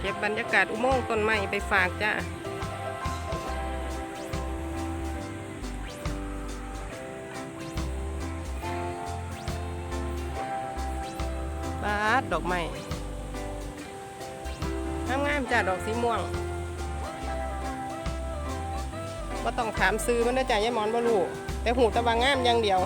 เก็บบรรยากาศอุโมงค์ต้นไม้ไปฝากจ้าบาดดอกไม้งามๆจ้าดอกสีม่วงก็ต้องถามซื้อมันได้จ้ายายหมอนบ่รู้แต่หูตะวางงามอย่างเดียว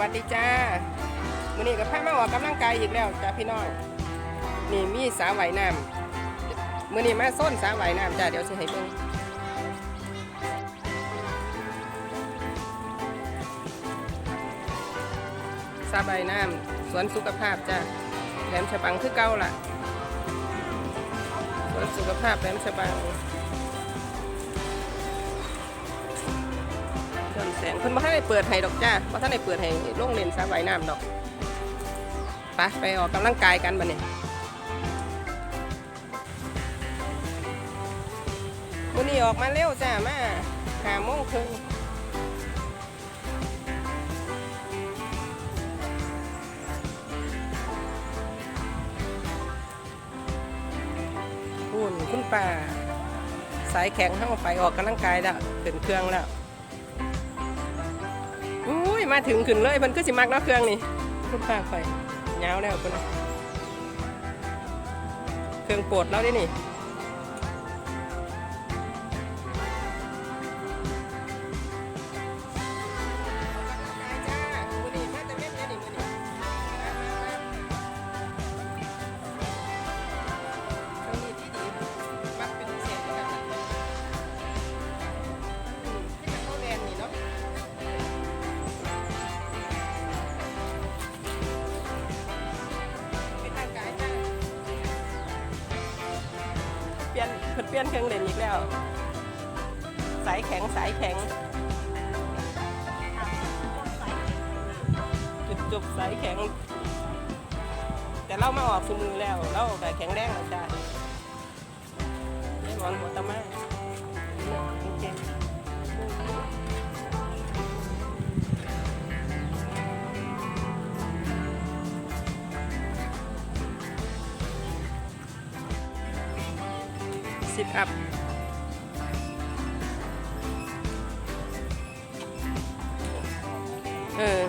วัสดีจ้ามื้อนี้ก็พามาออกกำลังกายอีกแล้วจ้าพี่น้องนี่มีสาว่ายน้ำมื้อนี้มาส้นสาว่ายน้ำจ้าเดี๋ยวสิให้เบิ่งสาว่ายน้ำสวนสุขภาพจ้าแหลมฉบังคือเก่าล่ะสวนสุขภาพแหลมฉบัง ส่วนแสงเพิ่นบ่ทันได้เปิดให้ดอกจ้าบ่ทันได้เปิดให้ลงเล่นสระว่ายน้ำดอกไปไปออกกำลังกายกันบัดนี้มื้อนี้ออกมาเร็วจ้ามาหาโมงครึ่งคุณคุณป้าสายแข็งเข้าไปออกกำลังกายแล้วขึ้นเครื่องแล้ว มาถึงขึ้นเลยมันก็สิมักเนาะเครื่องนี่คุณป้าคอยยาวแล้วคุณน่ะเครื่องโปรดแล้วดินี่ เปลี่ยนเพิ่นเปลี่ยนเครื่องเล่นอีกแล้ว สายแข็งสายแข็ง จุดจุบสายแข็ง แต่เรามาออกสมือแล้วเราแต่แข็งแรงแล้วจ้าไม่หมอนหัวตะมา สิบอัพเออ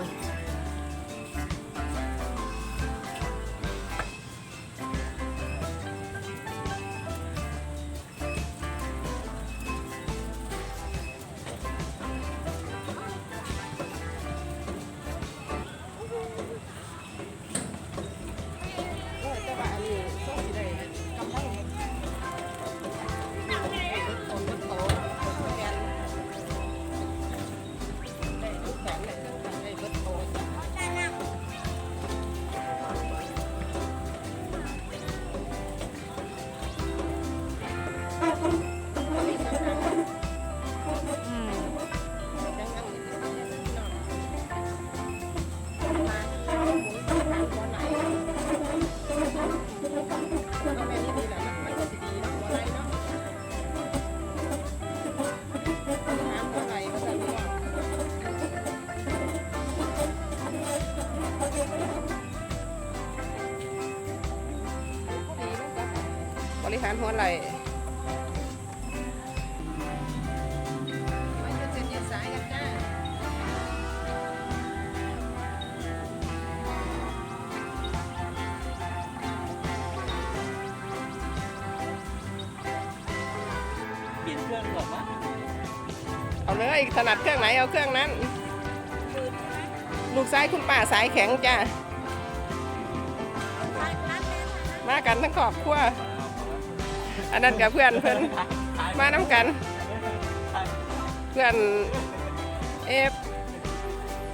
ารหัวไหล่มายืดเส้นยืดสายกันจ้าเปลี่ยนเครื่องก่อนวะเอาเลยถนัดเครื่องไหนเอาเครื่องนั้น ลูกซ้ายคุณป้าสายแข็งจ้ามากันทั้งครอบครัว อันนั้นกับเพื่อนเพื่อนมาน้ำกัน เพื่อนเอฟ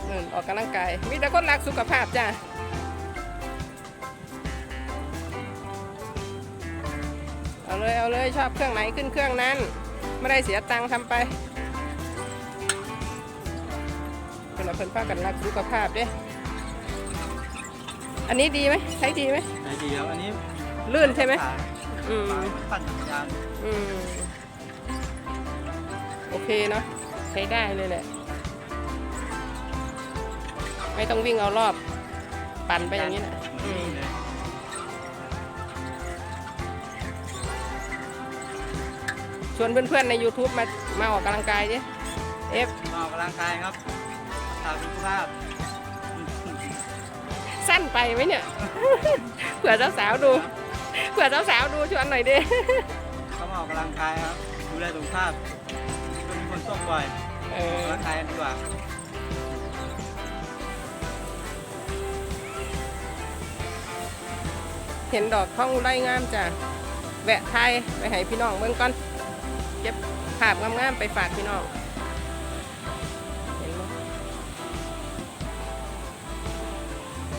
นั่นออกกำลังกาย มีแต่คนรักสุขภาพจ้าเอาเลยเอาเลยชอบเครื่องไหนขึ้นเครื่องนั้นเไม่ได้เสียตังค์ทำไปเพิ่นเอาเพิ่นพากันรักสุขภาพเด้อันนี้ดีไหมใช้ดีไหมไอเดียวอันนี้ลื่นใช่ไหมขา อืมปั่นจักรยานอืมโอเคเนาะใช้ได้เลยแหละ ไม่ต้องวิ่งเอารอบ ปั่นไปอย่างนี้นะเหมือนวิ่งเลยชวนเพื่อนๆใน YouTube มามาออกกำลังกายดิเอฟมาออกกำลังกายครับรักษาสุขภาพ สั้นไปไหมเนี่ย เผื่อสาวๆดู เผื่อสาวๆดูชวนหน่อยดิก็มาออกกำลังกายครับ ดูแลสุขภาพก็มีคนส่งบ่อยเอออกอกำลังกายกันดีกว่าเห็นดอกท้องไร่งามจ้ะแวะไทยไปให้พี่น้องเบิ่งก่อนเก็บภาพงามๆไปฝากพี่น้องเห็นบ่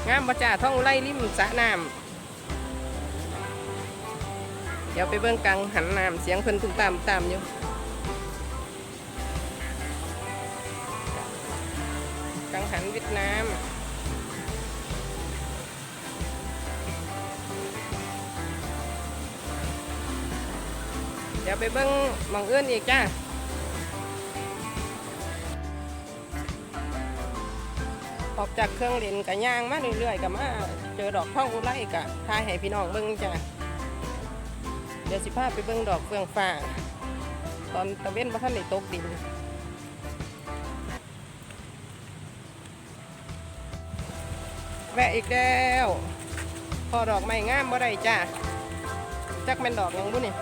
งามบ่จ้าท้องไร่ริมสระน้ำ เดี๋ยวไปเบิ่งกังหันน้ำเสียงเพิ่นตุ้มตามตามอยู่กังหันเวียดนามเดี๋ยวไปเบิ้งมองอื่นอีกจ้าออกจากเครื่องเล่นกับย่างมาเรื่อยๆกับมาเจอดอกท่องอุไรกะทายให้พี่น้องเบิ้งจ้า เดี๋ยวสิพาไปเบิ้งดอกเฟืองฟ้าตอนตะเว้นพระท่านได้ตกดินแวะอีกแล้ว พอดอกไม้งามบ่ได้จ้าจักแม่นดอกยังบุนี่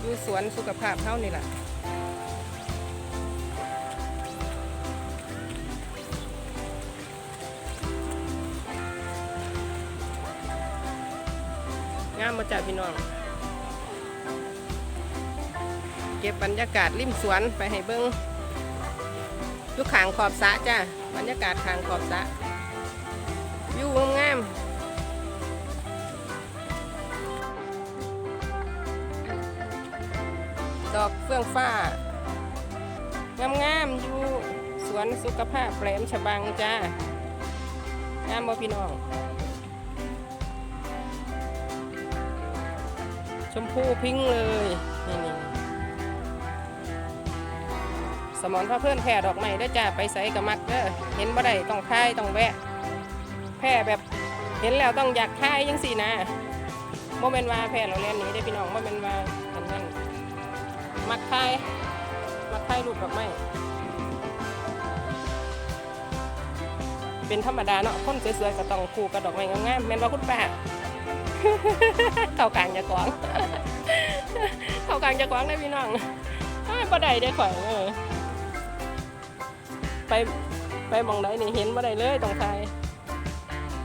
อยู่สวนสุขภาพเท่านี่แหละ งามมาจากพี่น้อง เก็บบรรยากาศริมสวนไปให้เบิ้งยู่ขางขอบสะจ้าบรรยากาศขางขอบสะอยู่งามดอกเฟื่องฟ้า งามๆอยู่สวนสุขภาพแหลมฉบังจ้างามบ่พี่น้อง ชมพูพิงเลยนี่นี่สมอนพระเพื่อนแผ่ดอกไม้เด้จ้าไปใส่กับมักเด้อเห็นบ่ได้ต้องค่ายต้องแวะแผ่แบบเห็นแล้วต้องอยากค่ายยังสี่นะโมเมนว่าแผ่เราเรียนหนี้ได้พี่น้องโมเมนว่าอันนั้นมักไทยมักไทยรูปดอกไม้เป็นธรรมดาเนาะคนสวยๆก็ต้องคู่กับดอกไม้งามๆแม่นว่าคุณป้า เข้ากลางจะกวางเข้ากลางจะกวางได้พี่น้องบ่ได้ได้ข่อยเออไปไปมองไหนนี่เห็นบ่ได้เลยตรงไทย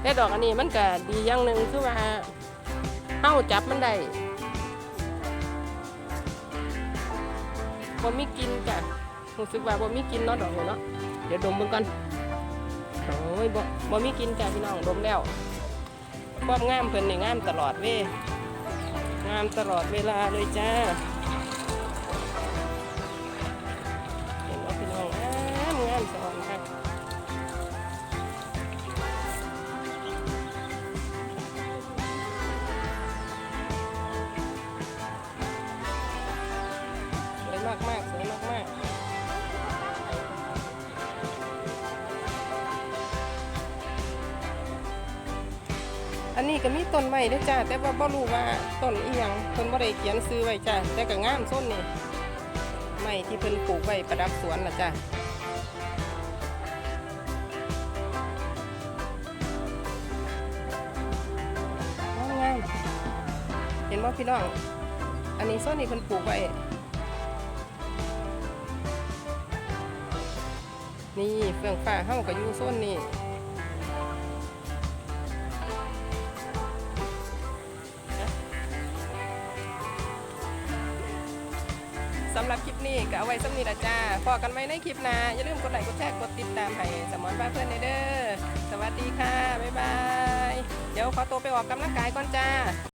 แต่ดอกอันนี้มันก็ดีอย่างหนึ่งคือว่าเฮาจับมันได้บ่มีกินจ้ะรู้สึกว่าบ่มีกินเนาะดอกเนาะเดี๋ยวดมเบิ่งก่อนโอ้ยบ่บ่มีกินจ้ะพี่น้องดมแล้ว ความงามเพิ่นนี่งามตลอดเว้ยงามตลอดเวลาเลยจ้าเห็นว่าพี่น้องงามงามสอนครับสวยมากมากๆสวยมากมากๆ อันนี้ก็มีต้นไม้ด้วยจ้าแต่ว่าบ่รู้ว่าต้นอีหยังเพิ่นบ่ได้เขียนซื้อไว้จ้าแต่ก็งามส้นนี่ไม้ที่เพิ่นปลูกไว้ประดับสวนล่ะจ้างามเห็นบ่พี่น้อง อันนี้ส้นนี่เพิ่นปลูกไว้ นี่เฟื่องฟ้าเฮาก็อยู่โซนนี้ สำหรับคลิปนี้ก็เอาไว้สำนีละจ้าพอกันไว้ในคลิปหน้าอย่าลืมกดไลค์กดแชร์กดติดตามให้สมอนบ้านเพื่อนเด้อสวัสดีค่ะ บ๊ายบาย เดี๋ยวขอตัวไปออกกำลังกายก่อนจ้า